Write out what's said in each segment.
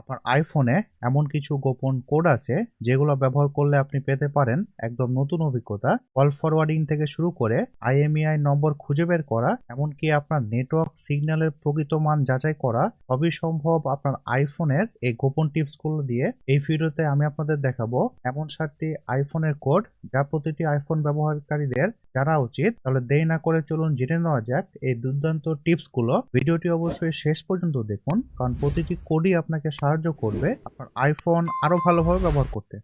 আপনার আইফোনে এমন কিছু গোপন কোড আছে, যেগুলো ব্যবহার করলে আপনি পেতে পারেন একদম নতুন অভিজ্ঞতা। কল ফরওয়ার্ডিং থেকে শুরু করে আইএমইআই নম্বর খুঁজে বের করা, এমনকি আপনার নেটওয়ার্ক সিগন্যালের প্রকৃত মান যাচাই করা, সবই সম্ভব আপনার আইফোনের এই গোপন টিপসগুলো দিয়ে। এই ভিডিওতে আমি আপনাদের দেখাবো এমন সাতটি আইফোনের কোড যা প্রতিটি আইফোন ব্যবহারকারীদের জানা উচিত। তাহলে দেরি না করে চলুন জেনে নেওয়া যাক এই দুর্দান্ত টিপসগুলো। ভিডিওটি অবশ্যই শেষ পর্যন্ত দেখুন, কারণ প্রতিটি কোডই আপনাকে সাহায্য করবে আপনার আইফোন আরও ভালোভাবে ব্যবহার করতে।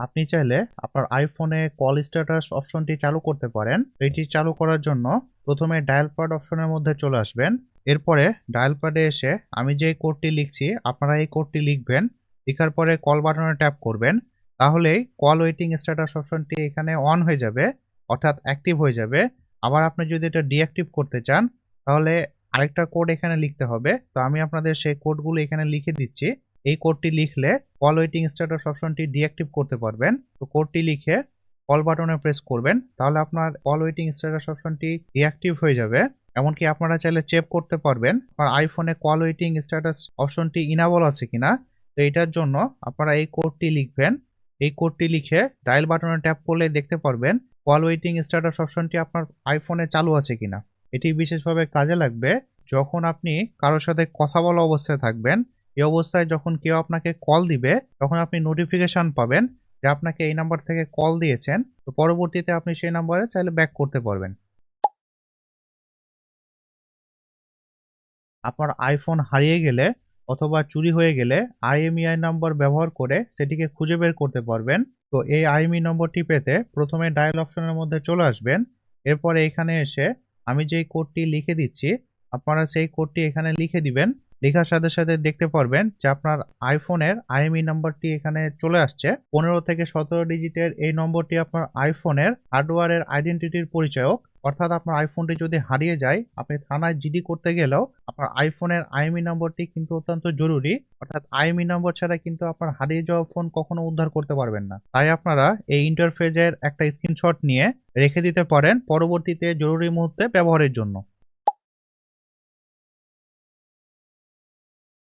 আপনি চাইলে আপনার আইফোনে কল স্ট্যাটাস অপশনটি চালু করতে পারেন। এটি চালু করার জন্য প্রথমে ডায়াল প্যাড অপশনের মধ্যে চলে আসবেন। এরপরে ডায়াল প্যাডে এসে আমি যে কোডটি লিখছি, আপনারা এই কোডটি লিখবেন। লেখার পরে কল বাটনে ট্যাপ করবেন, তাহলেই কল ওয়েটিং স্ট্যাটাস অপশনটি এখানে অন হয়ে যাবে, অর্থাৎ অ্যাক্টিভ হয়ে যাবে। আবার আপনি যদি এটা ডিঅ্যাক্টিভ করতে চান, তাহলে আরেকটা কোড এখানে লিখতে হবে। তো আমি আপনাদের সেই কোডগুলো এখানে লিখে দিচ্ছি। এই কোডটি লিখলে কল ওয়েটিং স্ট্যাটাস অপশনটি ডিঅ্যাক্টিভ করতে পারবেন। তো কোডটি লিখে কল বাটনে প্রেস করবেন, তাহলে আপনার কল ওয়েটিং স্ট্যাটাস অপশনটি ডিঅ্যাক্টিভ হয়ে যাবে। এমনকি আপনারা চাইলে চেক করতে পারবেন আপনার আইফোনে কল ওয়েটিং স্ট্যাটাস অপশনটি ইনাবল আছে কিনা। তো এটার জন্য আপনারা এই কোডটি লিখবেন। এই কোডটি লিখে ডায়াল বাটনে ট্যাপ করলে দেখতে পারবেন কল ওয়েটিং স্ট্যাটাস অপশনটি আপনার আইফোনে চালু আছে কিনা। এটি বিশেষভাবে কাজে লাগবে যখন আপনি কারোর সাথে কথা বলা অবস্থায় থাকবেন। এই অবস্থায় যখন কেউ আপনাকে কল দিবে, তখন আপনি নোটিফিকেশন পাবেন যে আপনাকে এই নাম্বার থেকে কল দিয়েছেন। তো পরবর্তীতে আপনি সেই নাম্বারে চাইলে ব্যাক করতে পারবেন। আপনার আইফোন হারিয়ে গেলে অথবা চুরি হয়ে গেলে আইএমইআই নম্বর ব্যবহার করে সেটিকে খুঁজে বের করতে পারবেন। তো এই আইএমই নম্বরটি পেতে প্রথমে ডায়াল অপশনের মধ্যে চলে আসবেন। এরপরে এখানে এসে আমি যেই কোডটি লিখে দিচ্ছি, আপনারা সেই কোডটি এখানে লিখে দিবেন। লেখার সাথে সাথে দেখতে পারবেন যে আপনার আইফোনের আইএমই নাম্বারটি এখানে চলে আসছে। পনেরো থেকে সতেরো ডিজিটের এই নম্বরটি আপনার আইফোনের হার্ডওয়ারের আইডেন্টিটির পরিচয়ক। অর্থাৎ আপনার আইফোনটি যদি হারিয়ে যায়, আপনি থানায় জিডি করতে গেলেও আপনার আইফোনের আইএমই নম্বরটি কিন্তু অত্যন্ত জরুরি। অর্থাৎ আইএমই নম্বর ছাড়া কিন্তু আপনার হারিয়ে যাওয়া ফোন কখনো উদ্ধার করতে পারবেন না। তাই আপনারা এই ইন্টারফেজের একটা স্ক্রিনশট নিয়ে রেখে দিতে পারেন পরবর্তীতে জরুরি মুহূর্তে ব্যবহারের জন্য।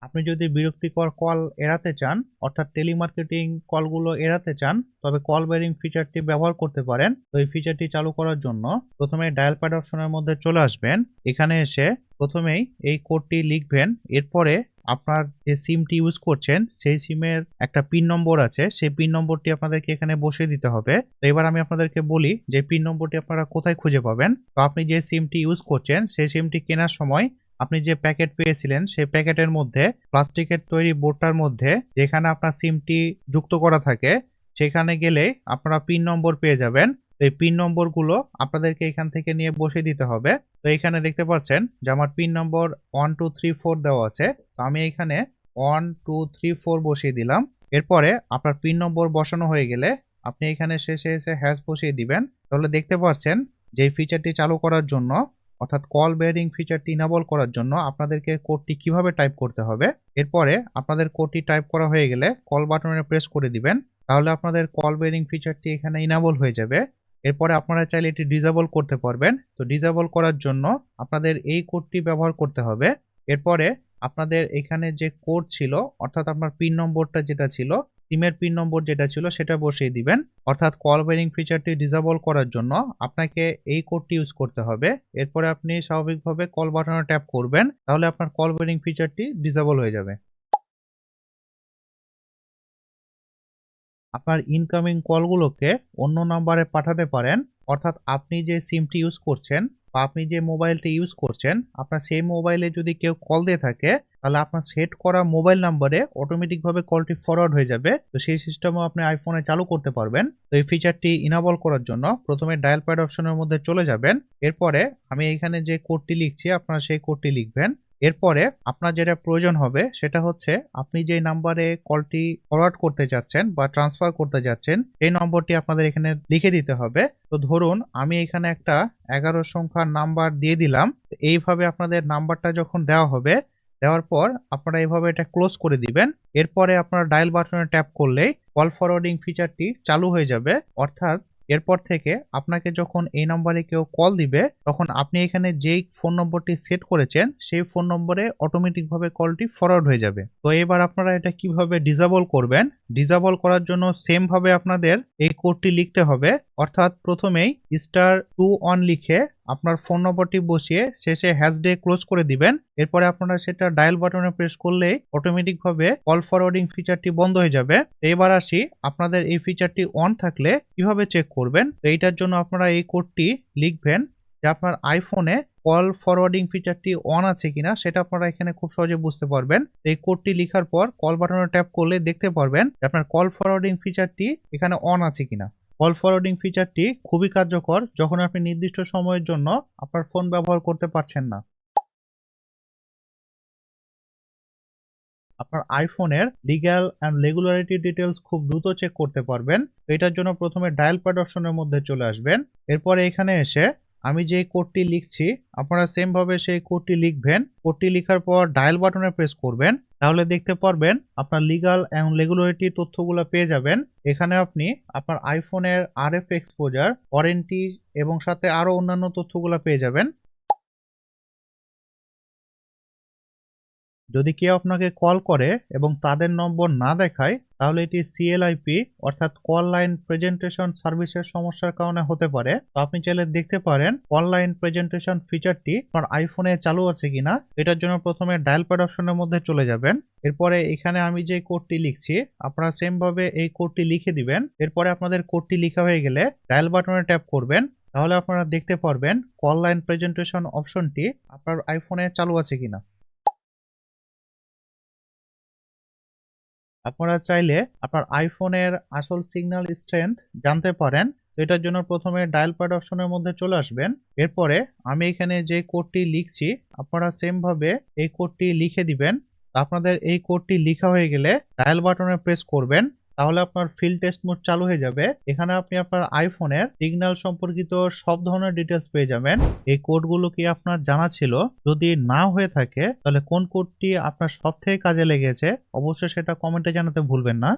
আপনি যদি বিরক্তিকর কল এড়াতে চান, অর্থাৎ টেলিমার্কেটিং কলগুলো এড়াতে চান, তবে কল বেরিং ফিচারটি ব্যবহার করতে পারেন। তো এই ফিচারটি চালু করার জন্য প্রথমে ডায়াল প্যাড অপশনের মধ্যে চলে আসবেন। এখানে এসে প্রথমেই এই কোডটি লিখবেন। এরপরে আপনার যে সিমটি ইউজ করছেন, সেই সিমের একটা পিন নম্বর আছে। সেই পিন নম্বরটি আপনাদেরকে এখানে বসিয়ে দিতে হবে। তো এবার আমি আপনাদেরকে বলি যে পিন নম্বরটি আপনারা কোথায় খুঁজে পাবেন। তো আপনি যে সিমটি ইউজ করছেন, সেই সিমটি কেনার সময় আপনি যে প্যাকেট পেয়েছিলেন, সেই প্যাকেটের মধ্যে প্লাস্টিকের তৈরি বোর্ডটার মধ্যে যেখানে আপনার সিমটি যুক্ত করা থাকে, সেখানে গেলে আপনারা পিন নম্বর পেয়ে যাবেন। তো এই পিন নম্বরগুলো আপনাদেরকে এখান থেকে নিয়ে বসে দিতে হবে। তো এখানে দেখতে পাচ্ছেন যে আমার pin number one, two, three, four দেওয়া আছে। তো আমি এখানে ওয়ান, টু, থ্রি, ফোর বসিয়ে দিলাম। এরপরে আপনার পিন নম্বর বসানো হয়ে গেলে আপনি এখানে শেষে এসে হ্যাশ বসিয়ে দিবেন। তাহলে দেখতে পাচ্ছেন যে ফিচারটি চালু করার জন্য অর্থাৎ কল বেয়ারিং ফিচারটি ইনাবল করার জন্য আপনাদেরকে কোডটি কীভাবে টাইপ করতে হবে, এরপরে আপনাদের কোডটি টাইপ করা হয়ে গেলে কল বাটনে প্রেস করে দিবেন। তাহলে আপনাদের কল বেয়ারিং ফিচারটি এখানে ইনাবল হয়ে যাবে। এরপরে আপনারা চাইলে এটি ডিজেবল করতে পারবেন। তো ডিজেবল করার জন্য আপনাদের এই কোডটি ব্যবহার করতে হবে। এরপরে আপনাদের এখানে যে কোড ছিল, অর্থাৎ আপনার পিন নম্বরটা যেটা ছিল সিমের পিন নম্বর যেটা ছিল সেটা বসিয়ে দিবেন। অর্থাৎ কল বেরিং ফিচারটি ডিসেবল করার জন্য আপনাকে এই কোডটি ইউজ করতে হবে। এরপরে আপনি স্বাভাবিকভাবে কল বাটনে ট্যাপ করবেন, তাহলে আপনার কল বেরিং ফিচারটি ডিসেবল হয়ে যাবে। আপনার ইনকামিং কলগুলোকে অন্য নাম্বারে পাঠাতে পারেন। অর্থাৎ আপনি যে সিমটি ইউজ করছেন বা আপনি যে মোবাইলটা ইউজ করছেন, আপনার সেই মোবাইলে যদি কেউ কল দিয়ে থাকে, তাহলে আপনার সেট করা মোবাইল নাম্বারে অটোমেটিকভাবে কলটি ফরওয়ার্ড হয়ে যাবে। তো সেই সিস্টেমও আপনি আইফোনে চালু করতে পারবেন। তো এই ফিচারটি ইনাবল করার জন্য প্রথমে ডায়াল প্যাড অপশনের মধ্যে চলে যাবেন। এরপরে আমি এখানে যে কোডটি লিখছি, আপনারা সেই কোডটি লিখবেন। এরপরে আপনার যেটা প্রয়োজন হবে সেটা হচ্ছে আপনি যে নাম্বারে কলটি ফরওয়ার্ড করতে যাচ্ছেন বা ট্রান্সফার করতে যাচ্ছেন, এই নম্বরটি আপনাদের এখানে লিখে দিতে হবে। তো ধরুন আমি এখানে একটা এগারো সংখ্যার নাম্বার দিয়ে দিলাম এইভাবে আপনাদের নাম্বারটা যখন দেওয়া হবে, দেওয়ার পর আপনারা এইভাবে এটা ক্লোজ করে দিবেন। এরপরে আপনারা ডায়াল বাটনে ট্যাপ করলেই কল ফরওয়ার্ডিং ফিচারটি চালু হয়ে যাবে। অর্থাৎ এরপর থেকে আপনাকে যখন এই নাম্বারে কেউ কল দিবে, তখন আপনি এখানে যেই ফোন নম্বরটি সেট করেছেন, সেই ফোন নম্বরে অটোমেটিকভাবে কলটি ফরওয়ার্ড হয়ে যাবে। তো এবার আপনারা এটা কীভাবে ডিজাবল করবেন? ডিজাবল করার জন্য সেমভাবে আপনাদের এই কোডটি লিখতে হবে। অর্থাৎ প্রথমেই স্টার টু অন লিখে আপনার ফোন নম্বরটি বসিয়ে শেষে হ্যাশ ডে ক্লোজ করে দিবেন। এরপরে আপনারা সেটা ডায়াল বাটনে প্রেস করলেই অটোমেটিক ভাবে কল ফরওয়ার্ডিং ফিচারটি বন্ধ হয়ে যাবে। এবার আসি আপনাদের এই ফিচারটি অন থাকলে কীভাবে চেক করবেন? তো এইটার জন্য আপনারা এই কোডটি লিখবেন যে আপনার আইফোনে কল ফরওয়ার্ডিং ফিচারটি অন আছে কিনা সেটা আপনারা এখানে খুব সহজে বুঝতে পারবেন। এই কোডটি লেখার পর কল বাটনে ট্যাপ করলে দেখতে পারবেন আপনার কল ফরওয়ার্ডিং ফিচারটি এখানে অন আছে কিনা। কল ফরওয়ার্ডিং ফিচারটি খুবই কার্যকর যখন আপনি নির্দিষ্ট সময়ের জন্য আপনার ফোন ব্যবহার করতে পারছেন না। আপনার আইফোনের লিগ্যাল অ্যান্ড রেগুলারিটি ডিটেলস খুব দ্রুত চেক করতে পারবেন। এটার জন্য প্রথমে ডায়াল প্যাড অপশনের মধ্যে চলে আসবেন। এরপরে এখানে এসে আমি যে কোডটি লিখছি, আপনারা সেম ভাবে সেই কোডটি লিখবেন। কোডটি লেখার পর ডায়াল বাটনে প্রেস করবেন। তাহলে দেখতে পারবেন আপনার লিগাল এবং রেগুলারিটি তথ্যগুলো পেয়ে যাবেন। এখানে আপনি আপনার আইফোনের আর এফ এক্সপোজার ওয়ারেন্টি এবং সাথে আরও অন্যান্য তথ্যগুলো পেয়ে যাবেন। যদি কেউ আপনাকে কল করে এবং তাদের নম্বর না দেখায়, তাহলে এটি সিএলআইপি অর্থাৎ কল লাইন প্রেজেন্টেশন সার্ভিসের সমস্যার কারণে হতে পারে। তো আপনি চাইলে দেখতে পারেন, কল লাইন প্রেজেন্টেশন ফিচারটি আপনার আইফোনে চালু আছে কিনা, এটার জন্য প্রথমে ডায়াল প্যাড অপশনের মধ্যে চলে যাবেন। এরপরে এখানে আমি যে কোডটি লিখছি, আপনারা সেম ভাবে এই কোডটি লিখে দিবেন। এরপরে আপনাদের কোডটি লেখা হয়ে গেলে ডায়াল বাটনে ট্যাপ করবেন। তাহলে আপনারা দেখতে পারবেন, কল লাইন প্রেজেন্টেশন অপশনটি আপনার আইফোনে চালু আছে কিনা। আপনারা চাইলে আপনার আইফোনের আসল সিগন্যাল স্ট্রেংথ জানতে পারেন। তো এটার জন্য প্রথমে ডায়াল প্যাড অপশনের মধ্যে চলে আসবেন। এরপরে আমি এখানে যে কোডটি লিখছি, আপনারা সেম ভাবে এই কোডটি লিখে দিবেন। আপনাদের এই কোডটি লিখা হয়ে গেলে ডায়াল বাটনে প্রেস করবেন। তাহলে আপনার ফিল্ড টেস্ট মোড চালু হয়ে যাবে। এখানে আপনি আপনার আইফোনের সিগন্যাল সম্পর্কিত সব ধরনের ডিটেলস পেয়ে যাবেন। এই কোডগুলো কি আপনার জানা ছিল? যদি না হয়ে থাকে, তাহলে কোন কোডটি আপনার সব থেকে কাজে লেগেছে? অবশ্যই সেটা কমেন্টে জানাতে ভুলবেন না।